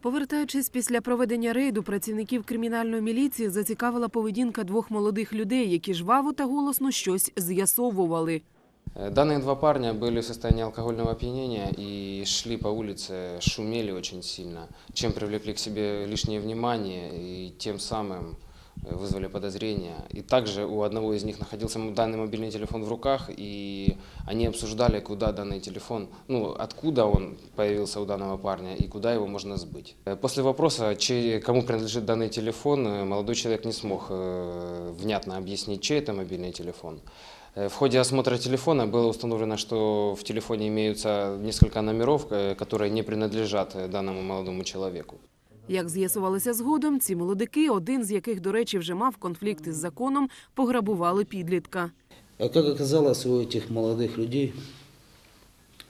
Повертаючись після проведення рейду, працівників кримінальної міліції зацікавила поведінка двох молодих людей, які жваво та голосно щось з'ясовували. Э, Данные два парня были в состоянии алкогольного опьянения и шли по улице, шумели очень сильно, чем привлекли к себе лишнее внимание и тем самым э, вызвали подозрения. И также у одного из них находился данный мобильный телефон в руках, и они обсуждали, куда данный телефон, ну, откуда он появился у данного парня и куда его можно сбыть. Э, После вопроса, чей- кому принадлежит данный телефон, э, молодой человек не смог э, внятно объяснить, чей это мобильный телефон. В ходе осмотра телефона было установлено, что в телефоне имеются несколько номеров, которые не принадлежат данному молодому человеку. Як з'ясувалося згодом, ці молодики, один з яких, до речі, вже мав конфлікт із законом, пограбували підлітка. А как оказалось, у этих молодых людей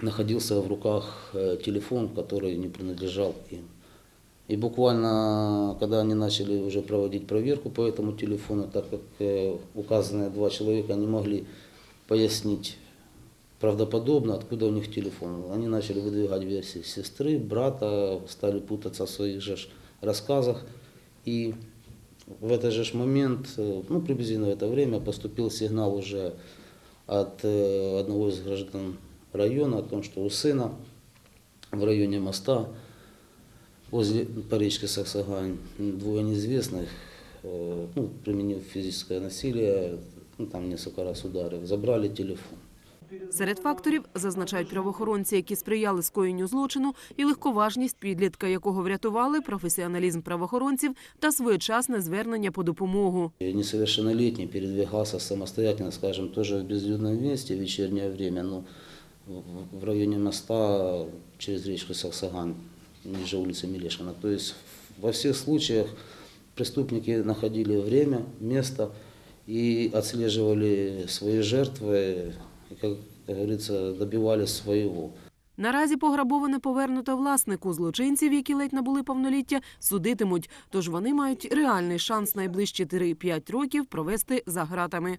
находился в руках э, телефон, который не принадлежал им. И буквально, когда они начали уже проводить проверку по этому телефону, так как э, указанные два человека не могли пояснить правдоподобно, откуда у них телефон. Они начали выдвигать версии сестры, брата, стали путаться в своих же рассказах. И в этот же момент, э, ну, приблизительно в это время, поступил сигнал уже от э, одного из граждан района о том, что у сына в районе моста возле по речке Саксагань двое неизвестных, э, ну, применив физическое насилие, ну, там несколько раз ударив, забрали телефон. Серед факторів зазначають правоохоронці, які сприяли скоєнню злочину, і легковажність підлітка, якого врятували, професіоналізм правоохоронців та своєчасне звернення по допомогу. И Несовершеннолетний передвигался самостоятельно, скажем, тоже в безлюдном месте в вечернее время, но в- районе моста через речку Саксаган, ниже улицы Мелешина. То есть во всех случаях преступники находили время, место и отслеживали свои жертвы, и, как говорится, добивались своего. Наразі пограбоване повернуто власнику. Злочинців, які ледь набули повноліття, судитимуть. Тож вони мають реальний шанс найближчі 3-5 років провести за гратами.